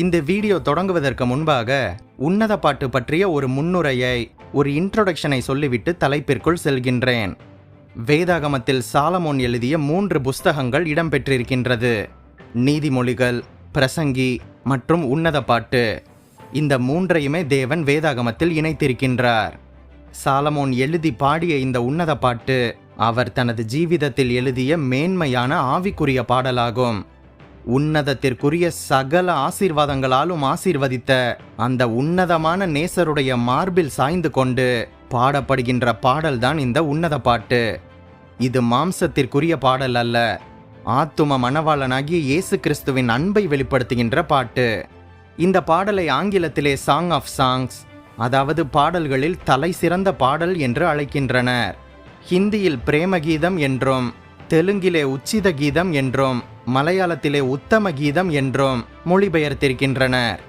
இந்த வீடியோ தொடங்குவதற்கு முன்பாக உன்னத பாட்டு பற்றிய ஒரு முன்னுரையை ஒரு இன்ட்ரோடக்ஷனை சொல்லிவிட்டு தலைப்பிற்குள் செல்கின்றேன். வேதாகமத்தில் சாலமோன் எழுதிய மூன்று புஸ்தகங்கள் இடம்பெற்றிருக்கின்றது. நீதிமொழிகள் பிரசங்கி மற்றும் உன்னத பாட்டு. இந்த மூன்றையுமே தேவன் வேதாகமத்தில் இணைத்திருக்கின்றார். சாலமோன் எழுதி பாடிய இந்த உன்னத பாட்டு அவர் தனது ஜீவிதத்தில் எழுதிய மேன்மையான ஆவிக்குரிய பாடலாகும். உன்னதத்திற்குரிய சகல ஆசீர்வாதங்களாலும் ஆசீர்வதித்த அந்த உன்னதமான நேசருடைய மார்பில் சாய்ந்து கொண்டு பாடப்படுகின்ற பாடல்தான் இந்த உன்னத பாட்டு. இது மாம்சத்திற்குரிய பாடல் அல்ல. ஆத்தும மணவாளனாகிய இயேசு கிறிஸ்துவின் அன்பை வெளிப்படுத்துகின்ற பாட்டு. இந்த பாடலை ஆங்கிலத்திலே சாங் ஆஃப் சாங்ஸ் அதாவது பாடல்களில் தலை சிறந்த பாடல் என்று அழைக்கின்றனர். ஹிந்தியில் பிரேம கீதம் என்றும் தெலுங்கிலே உச்சித கீதம் என்றும் மலையாளத்திலே உத்தம கீதம் என்றும் மொழிபெயர்த்திருக்கின்றனர்.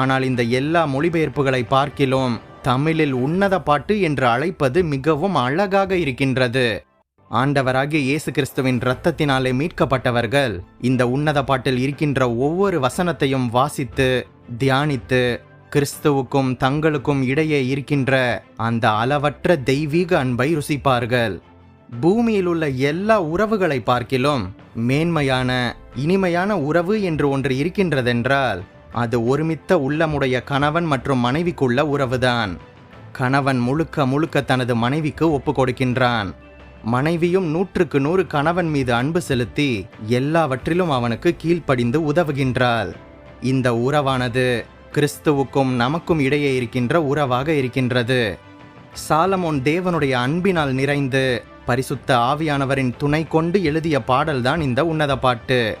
ஆனால் இந்த எல்லா மொழிபெயர்ப்புகளை பார்க்கிலும் தமிழில் உன்னத பாட்டு என்று அழைப்பது மிகவும் அழகாக இருக்கின்றது. ஆண்டவராகிய இயேசு கிறிஸ்துவின் இரத்தத்தினாலே மீட்கப்பட்டவர்கள் இந்த உன்னத பாட்டில் இருக்கின்ற ஒவ்வொரு வசனத்தையும் வாசித்து தியானித்து கிறிஸ்துவுக்கும் தங்களுக்கும் இடையே இருக்கின்ற அந்த அளவற்ற தெய்வீக அன்பை ருசிப்பார்கள். பூமியில் உள்ள எல்லா உறவுகளை பார்க்கிலும் மேன்மையான இனிமையான உறவு என்று ஒன்று இருக்கின்றதென்றால் அது ஒருமித்த உள்ளமுடைய கணவன் மற்றும் மனைவிக்குள்ள உறவுதான். கணவன் முழுக்க முழுக்க தனது மனைவிக்கு ஒப்பு கொடுக்கின்றான் மனைவியும் நூற்றுக்கு நூறு கணவன் மீது அன்பு செலுத்தி எல்லாவற்றிலும் அவனுக்கு கீழ்ப்படிந்து உதவுகின்றாள். இந்த உறவானது கிறிஸ்துவுக்கும் நமக்கும் இடையே இருக்கின்ற உறவாக இருக்கின்றது. சாலமோன் தேவனுடைய அன்பினால் நிறைந்து பரிசுத்த ஆவியானவரின் துணை கொண்டு எழுதிய பாடல்தான் இந்த உன்னத பாட்டு.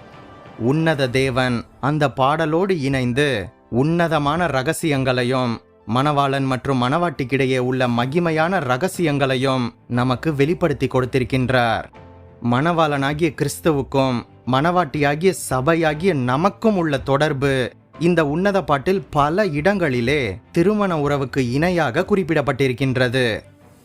உன்னத தேவன் அந்த பாடலோடு இணைந்து உன்னதமான ரகசியங்களையும் மணவாளன் மற்றும் மணவாட்டிக்கிடையே உள்ள மகிமையான ரகசியங்களையும் நமக்கு வெளிப்படுத்தி கொடுத்திருக்கின்றார். மணவாளனாகிய கிறிஸ்துவுக்கும் மணவாட்டியாகிய சபையாகிய நமக்கும் உள்ள தொடர்பு இந்த உன்னத பாட்டில் பல இடங்களிலே திருமண உறவுக்கு இணையாக குறிப்பிடப்பட்டிருக்கின்றது.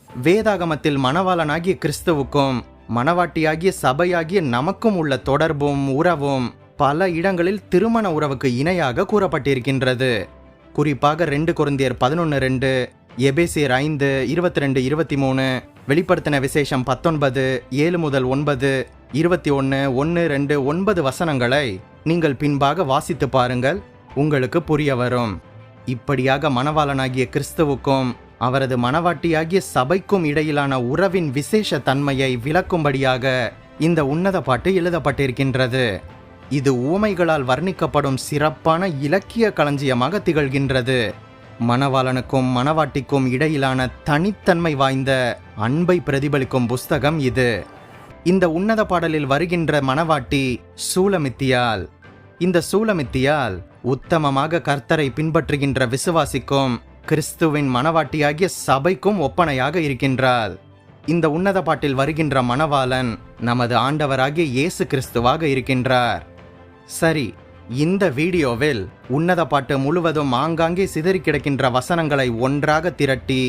வேதாகமத்தில் மணவாளனாகிய கிறிஸ்துவுக்கும் மணவாட்டியாகிய சபையாகிய நமக்கும் உள்ள தொடர்பும் உறவும் பல இடங்களில் திருமண உறவுக்கு இணையாக கூறப்பட்டிருக்கின்றது. குறிப்பாக ரெண்டு குருந்தியர் பதினொன்று ரெண்டு எபேசியர் ஐந்து இருபத்தி ரெண்டு இருபத்தி மூணு வெளிப்படுத்தின விசேஷம் பத்தொன்பது ஏழு முதல் ஒன்பது இருபத்தி ஒன்று ஒன்று ரெண்டு ஒன்பது வசனங்களை நீங்கள் பின்பாக வாசித்து பாருங்கள் உங்களுக்கு புரிய வரும். இப்படியாக மணவாளனாகிய கிறிஸ்துவுக்கும் அவரது மணவாட்டியாகிய சபைக்கும் இடையிலான உறவின் விசேஷ தன்மையை விளக்கும்படியாக இந்த உன்னத பாட்டு எழுதப்பட்டிருக்கின்றது. இது ஊமைகளால் வர்ணிக்கப்படும் சிறப்பான இலக்கிய களஞ்சியமாக திகழ்கின்றது. மணவாளனுக்கும் மணவாட்டிக்கும் இடையிலான தனித்தன்மை வாய்ந்த அன்பை பிரதிபலிக்கும் புஸ்தகம் இது. இந்த உன்னத பாடலில் வருகின்ற மணவாட்டி சூலமித்தியால் இந்த சூலமித்தியால் உத்தமமாக கர்த்தரை பின்பற்றுகின்ற விசுவாசிக்கும் கிறிஸ்துவின் மணவாட்டியாகிய சபைக்கும் ஒப்பனையாக இருக்கின்றாள் இந்த உன்னத பாட்டில் வருகின்ற மணவாளன் நமது ஆண்டவராகிய இயேசு கிறிஸ்துவாக இருக்கின்றார். சரி இந்த வீடியோவில் உன்னத பாட்டு முழுவதும் ஆங்காங்கே சிதறி கிடக்கின்ற வசனங்களை ஒன்றாக திரட்டி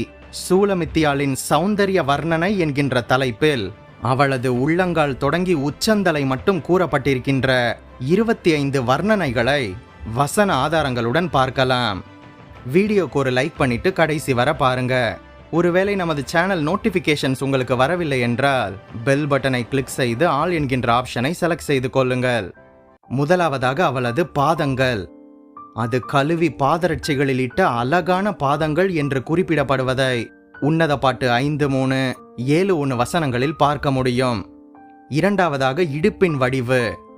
சூலமித்தியாளின் சௌந்தரிய வர்ணனை என்கின்ற தலைப்பில் அவளது உள்ளங்கால் தொடங்கி உச்சந்தலை மட்டும் கூறப்பட்டிருக்கின்ற இருபத்தி ஐந்து வர்ணனைகளை வசன ஆதாரங்களுடன் பார்க்கலாம். வீடியோக்கு ஒரு லைக் பண்ணிட்டு கடைசி வர பாருங்க. ஒருவேளை நமது சேனல் நோட்டிஃபிகேஷன்ஸ் உங்களுக்கு வரவில்லை என்றால் பெல் பட்டனை கிளிக் செய்து ஆல் என்கின்ற ஆப்ஷனை செலக்ட் செய்து கொள்ளுங்கள். முதலாவதாக அவளது பாதங்கள். அது கழுவி பாதரட்சிகளில் இட்ட அழகான பாதங்கள் என்று குறிப்பிடப்படுவதை உன்னத பாட்டு ஐந்து மூணு ஏழு ஒன்று வசனங்களில் பார்க்க முடியும். இரண்டாவதாக இடுப்பின் வடிவு.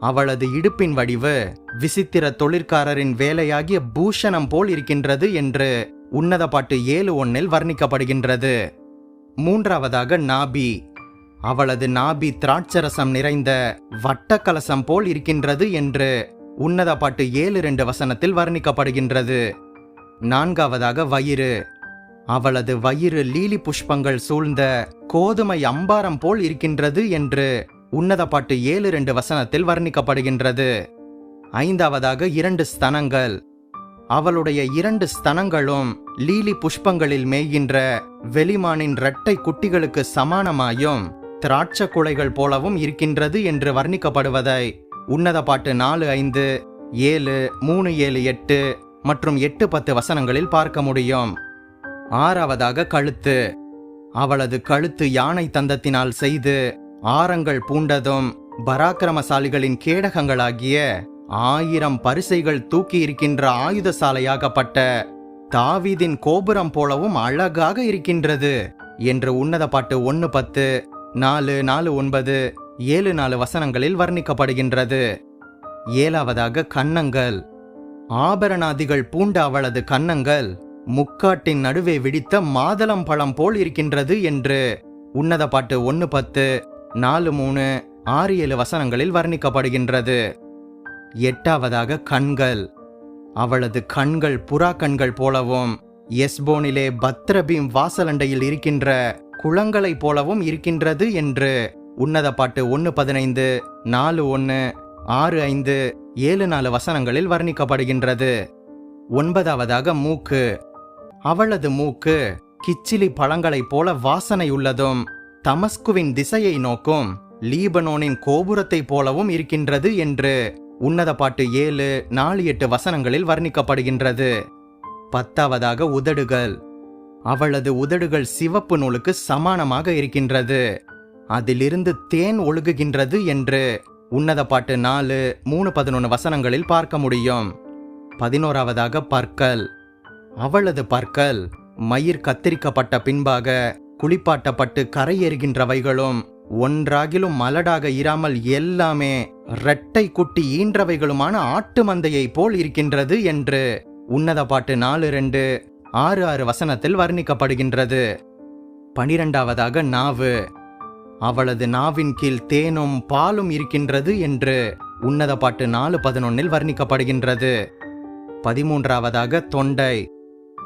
அவளது இடுப்பின் வடிவு விசித்திர தொழிற்காரரின் வேலையாகிய பூஷணம் போல் இருக்கின்றது என்று உன்னத பாட்டு ஏழு ஒன்னில் வர்ணிக்கப்படுகின்றது. மூன்றாவதாக நாபி. அவளது நாபி திராட்சரசம் நிறைந்த வட்டக்கலசம் போல் இருக்கின்றது என்று உன்னத பாட்டு ஏழு ரெண்டு வசனத்தில் வர்ணிக்கப்படுகின்றது. நான்காவதாக வயிறு. அவளது வயிறு லீலி புஷ்பங்கள் சூழ்ந்த கோதுமை அம்பாரம் போல் இருக்கின்றது என்று உன்னத பாட்டு ஏழு ரெண்டு வசனத்தில் வர்ணிக்கப்படுகின்றது. ஐந்தாவதாக இரண்டு ஸ்தனங்கள். அவளுடைய இரண்டு ஸ்தனங்களும் லீலி புஷ்பங்களில் மேய்கின்ற வெளிமானின் இரட்டை குட்டிகளுக்கு சமானமாயும் திராட்ச குலைகள் போலவும் இருக்கின்றது என்று வர்ணிக்கப்படுவதை. உன்னத பாட்டு நாலு ஐந்து ஏழு மூணு ஏழு எட்டு மற்றும் எட்டு பத்து வசனங்களில் பார்க்க முடியும். ஆறாவதாக கழுத்து. அவளது கழுத்து யானை தந்தத்தினால் செய்து ஆரங்கள் பூண்டதும் பராக்கிரமசாலிகளின் கேடகங்களாகிய ஆயிரம் பரிசைகள் தூக்கி இருக்கின்ற ஆயுதசாலையாகப்பட்ட தாவீதின் கோபுரம் போலவும் அழகாக இருக்கின்றது என்று உன்னத பாட்டு ஒன்று பத்து நாலு நாலு ஒன்பது ஏழு நாலு வசனங்களில் வர்ணிக்கப்படுகின்றது. ஏழாவதாக கன்னங்கள். ஆபரணாதிகள் பூண்ட அவளது கன்னங்கள் முக்காட்டின் நடுவே விடித்த மாதளம் பழம் போல் இருக்கின்றது என்று உன்னத பாட்டு ஒன்று பத்து நாலு மூணு ஆறு ஏழு வசனங்களில் வர்ணிக்கப்படுகின்றது. எட்டாவதாக கண்கள். அவளது கண்கள் புறா கண்கள் போலவும் எஸ்போனிலே பத்ரபீம் வாசலண்டையில் இருக்கின்ற குளங்களைப் போலவும் இருக்கின்றது என்று உன்னத பாட்டு ஒன்று பதினைந்து நாலு ஒன்று ஆறு ஐந்து ஏழு நாலு வசனங்களில் வர்ணிக்கப்படுகின்றது. ஒன்பதாவதாக மூக்கு. அவளது மூக்கு கிச்சிலி பழங்களைப் போல வாசனை உள்ளதும் தமஸ்குவின் திசையை நோக்கும். லீபனோனின் கோபுரத்தைப் போலவும் இருக்கின்றது என்று உன்னத பாட்டு ஏழு நாலு எட்டு வசனங்களில் வர்ணிக்கப்படுகின்றது. பத்தாவதாக உதடுகள். அவளது உதடுகள் சிவப்பு நூலுக்கு சமானமாக இருக்கின்றது. அதிலிருந்து தேன் ஒழுகுகின்றது என்று உன்னத பாட்டு நாலு மூணு பதினொன்று வசனங்களில் பார்க்க முடியும். பதினோராவதாக பற்கள். அவளது பற்கள் மயிர் கத்தரிக்கப்பட்ட பின்பாக குளிப்பாட்டப்பட்டு கரையேறுகின்றவைகளும் ஒன்றாகிலும் மலடாக இராமல் எல்லாமே இரட்டை குட்டி ஈன்றவைகளுமான ஆட்டு மந்தையைப் போல் இருக்கின்றது என்று உன்னத பாட்டு நாலு ரெண்டு ஆறு ஆறு வசனத்தில் வர்ணிக்கப்படுகின்றது. பனிரெண்டாவதாக நாவு அவளது நாவின் கீழ் தேனும் பாலும் இருக்கின்றது என்று உன்னத பாட்டு நாலு பதினொன்னில் வர்ணிக்கப்படுகின்றது. பதிமூன்றாவதாக தொண்டை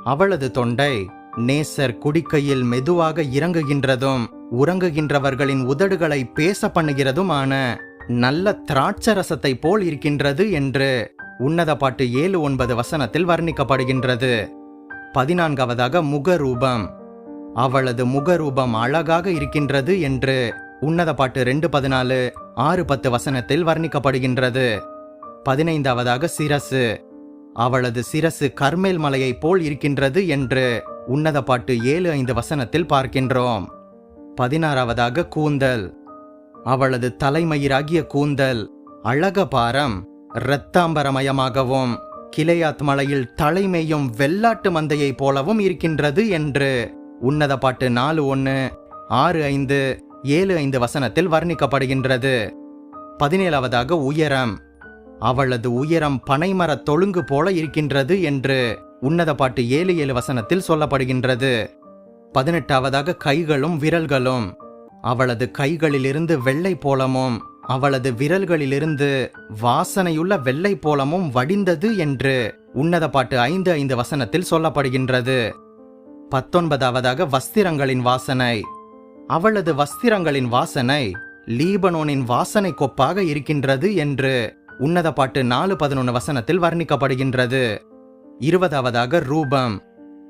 அவளது தொண்டை நேசர் குடிக்கையில் மெதுவாக இறங்குகின்றதும் உறங்குகின்றவர்களின் உதடுகளை பேச பண்ணுகிறதுமான நல்ல திராட்சரசத்தை போல் இருக்கின்றது என்று உன்னத பாட்டு ஏழு ஒன்பது வசனத்தில் வர்ணிக்கப்படுகின்றது. பதினான்காவதாக முகரூபம். அவளது முகரூபம் அழகாக இருக்கின்றது என்று உன்னத பாட்டு ரெண்டு பதினாலு ஆறு பத்து வசனத்தில் வர்ணிக்கப்படுகின்றது. பதினைந்தாவதாக சிரசு. அவளது சிரசு கர்மேல் மலையைப் போல் இருக்கின்றது என்று உன்னத பாட்டு ஏழு ஐந்து வசனத்தில் பார்க்கின்றோம். பதினாறாவதாக கூந்தல். அவளது தலைமயிராகிய கூந்தல் அழக பாரம் இரத்தாம்பரமயமாகவும் கிளையாத் மலையில் தலைமையும் வெள்ளாட்டு மந்தையைப் போலவும் இருக்கின்றது என்று உன்னத பாட்டு நாலு ஒன்று ஆறு ஐந்து ஏழு ஐந்து வசனத்தில் வர்ணிக்கப்படுகின்றது. பதினேழாவதாக உயரம். அவளது உயரம் பனைமரத் தொழுங்கு போல இருக்கின்றது என்று உன்னத பாட்டு ஏழு ஏழு வசனத்தில் சொல்லப்படுகின்றது. பதினெட்டாவதாக கைகளும் விரல்களும். அவளது கைகளிலிருந்து வெள்ளை போலமும் அவளது விரல்களிலிருந்து வாசனையுள்ள வெள்ளை போலமும் வடிந்தது என்று உன்னத பாட்டு ஐந்து ஐந்து வசனத்தில் சொல்லப்படுகின்றது. பத்தொன்பதாவதாக வஸ்திரங்களின் வாசனை. அவளது வஸ்திரங்களின் வாசனை லீபனோனின் வாசனை கொப்பாக இருக்கின்றது என்று உன்னத பாட்டு நாலு பதினொன்று வசனத்தில் வர்ணிக்கப்படுகின்றது. இருபதாவதாக ரூபம்.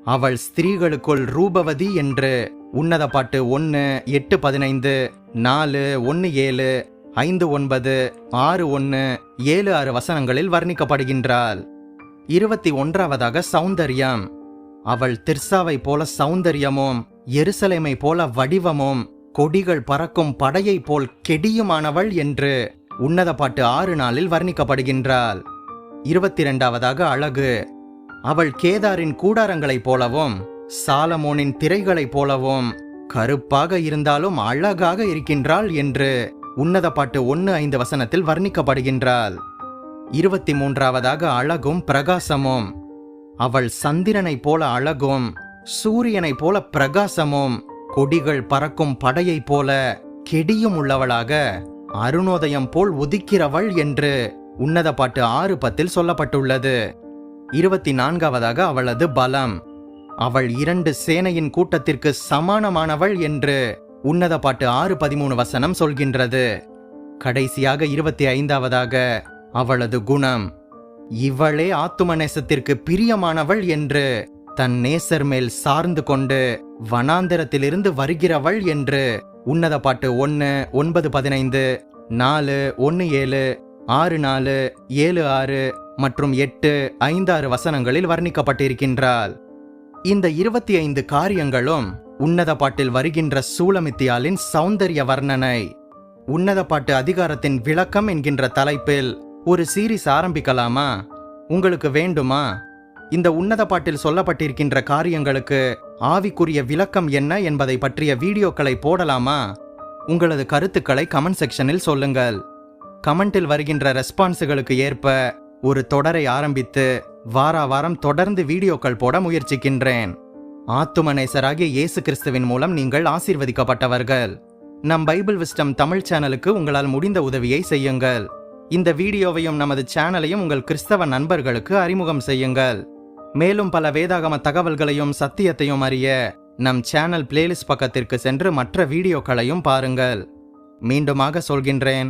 அவள் ஸ்திரீகளுக்குள் ரூபவதி என்று உன்னத பாட்டு ஒன்று எட்டு பதினைந்து நாலு ஒன்று ஏழு ஐந்து ஒன்பது ஆறு ஒன்று ஏழு ஆறு வசனங்களில் வர்ணிக்கப்படுகின்றாள். இருபத்தி ஒன்றாவதாக சௌந்தர்யம். அவள் திர்சாவை போல சௌந்தரியமும் எருசலேமை போல வடிவமும் கொடிகள் பறக்கும் படையைப் போல் கெடியுமானவள் என்று உன்னத பாட்டு ஆறு நாளில் வர்ணிக்கப்படுகின்றாள். இருபத்தி இரண்டாவதாக அழகு. அவள் கேதாரின் கூடாரங்களைப் போலவும் சாலமோனின் திரைகளைப் போலவும் கருப்பாக இருந்தாலும் அழகாக இருக்கின்றாள் என்று உன்னத பாட்டு ஒன்று ஐந்து வசனத்தில் வர்ணிக்கப்படுகின்றாள். இருபத்தி மூன்றாவதாக அழகும் பிரகாசமும் அவள் சந்திரனைப் போல அழகும் சூரியனைப் போல பிரகாசமும் கொடிகள் பறக்கும் படையைப் போல கெடியும் உள்ளவளாக அருணோதயம் போல் உதிக்கிறவள் என்று உன்னத பாட்டு ஆறு பத்தில் சொல்லப்பட்டுள்ளது. இருபத்தி நான்காவதாக அவளது பலம். அவள் இரண்டு சேனையின் கூட்டத்திற்கு சமானமானவள் என்று உன்னத பாட்டு ஆறு பதிமூணு வசனம் சொல்கின்றது. கடைசியாக இருபத்தி ஐந்தாவதாக அவளது குணம். இவளே ஆத்தும நேசத்திற்கு பிரியமானவள் என்று தன் நேசர் மேல் சார்ந்து கொண்டு வனாந்திரத்திலிருந்து வருகிறவள் என்று உன்னத பாட்டு ஒன்று ஒன்பது பதினைந்து நாலு ஒன்று ஏழு ஆறு நாலு ஏழு ஆறு மற்றும் எட்டு ஐந்தாறு வசனங்களில் வர்ணிக்கப்பட்டிருக்கின்றாள் இந்த இருபத்தி ஐந்து காரியங்களும் உன்னத பாட்டில் வருகின்ற சூலமித்தியாலின் சௌந்தரிய வர்ணனை உன்னத பாட்டு அதிகாரத்தின் விளக்கம் என்கின்ற தலைப்பில் ஒரு சீரிஸ் ஆரம்பிக்கலாமா? உங்களுக்கு வேண்டுமா? இந்த உன்னத பாட்டில் சொல்லப்பட்டிருக்கின்ற காரியங்களுக்கு ஆவிக்குரிய விளக்கம் என்ன என்பதை பற்றிய வீடியோக்களை போடலாமா? உங்களது கருத்துக்களை கமெண்ட் செக்ஷனில் சொல்லுங்கள். கமெண்டில் வருகின்ற ரெஸ்பான்ஸுகளுக்கு ஏற்ப ஒரு தொடரை ஆரம்பித்து வார வாரம் தொடர்ந்து வீடியோக்கள் போட முயற்சிக்கின்றேன். ஆத்துமநேசராகிய இயேசு கிறிஸ்துவின் மூலம் நீங்கள் ஆசீர்வதிக்கப்பட்டவர்கள். நம் பைபிள் விஸ்டம் தமிழ் சேனலுக்கு உங்களால் முடிந்த உதவியை செய்யுங்கள். இந்த வீடியோவையும் நமது சேனலையும் உங்கள் கிறிஸ்தவ நண்பர்களுக்கு அறிமுகம் செய்யுங்கள். மேலும் பல வேதாகம தகவல்களையும் சத்தியத்தையும் அறிய நம் சேனல் பிளேலிஸ்ட் பக்கத்திற்கு சென்று மற்ற வீடியோக்களையும் பாருங்கள். மீண்டுமாக சொல்கின்றேன்